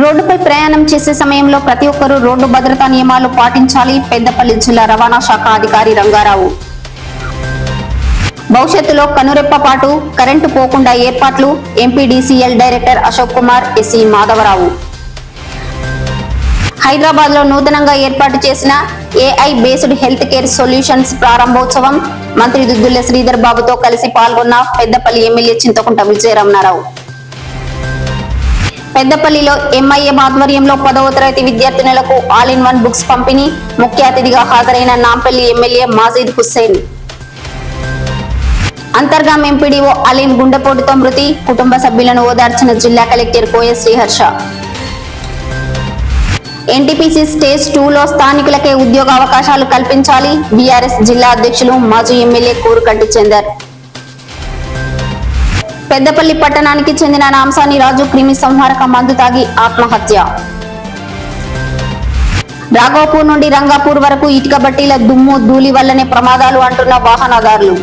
రోడ్డుపై ప్రయాణం చేసే సమయంలో ప్రతి ఒక్కరూ రోడ్డు భద్రతా నియమాలు పాటించాలి. పెద్దపల్లి జిల్లా రవాణా శాఖ అధికారి రంగారావు. భవిష్యత్తులో కనురెప్ప పాటు కరెంటు పోకుండా ఏర్పాట్లు MPDCL director Ashok Kumar SC Madhava Rao. హైదరాబాద్లో నూతనంగా ఏర్పాటు చేసిన AI based health care solutions ప్రారంభోత్సవం మంత్రి దుద్దుల శ్రీధర్ బాబుతో కలిసి పాల్గొన్న పెద్దపల్లి ఎమ్మెల్యే చింతకుంట విజయరమణారావు. పెద్దపల్లిలో ఎంఐఎం ఆధ్వర్యంలో పదవ తరగతి విద్యార్థినులకు ఆల్ ఇన్ వన్ బుక్స్ పంపిణీ ముఖ్య అతిథిగా హాజరైన నాంపల్లి ఎమ్మెల్యే మాజీద్ హుస్సేన్. అంతర్గాం ఎంపీడీఓ అలీం గుండెపోటుతో మృతి కుటుంబ సభ్యులను ఓదార్చిన జిల్లా collector Koya Sriharsha. NTPC stage టూలో స్థానికులకే ఉద్యోగ అవకాశాలు కల్పించాలి బీఆర్ఎస్ జిల్లా అధ్యక్షులు మాజీ ఎమ్మెల్యే కోరుకంటి చెందారు. పెద్దపల్లి పట్టణానికి చెందిన నాంసాని రాజు క్రిమి సంహారక మందు తాగి ఆత్మహత్య. రాఘవపూర్ నుండి రంగాపూర్ వరకు ఇటుక బట్టీల దుమ్ము ధూళి వల్లనే ప్రమాదాలు అంటున్న వాహనదారులు.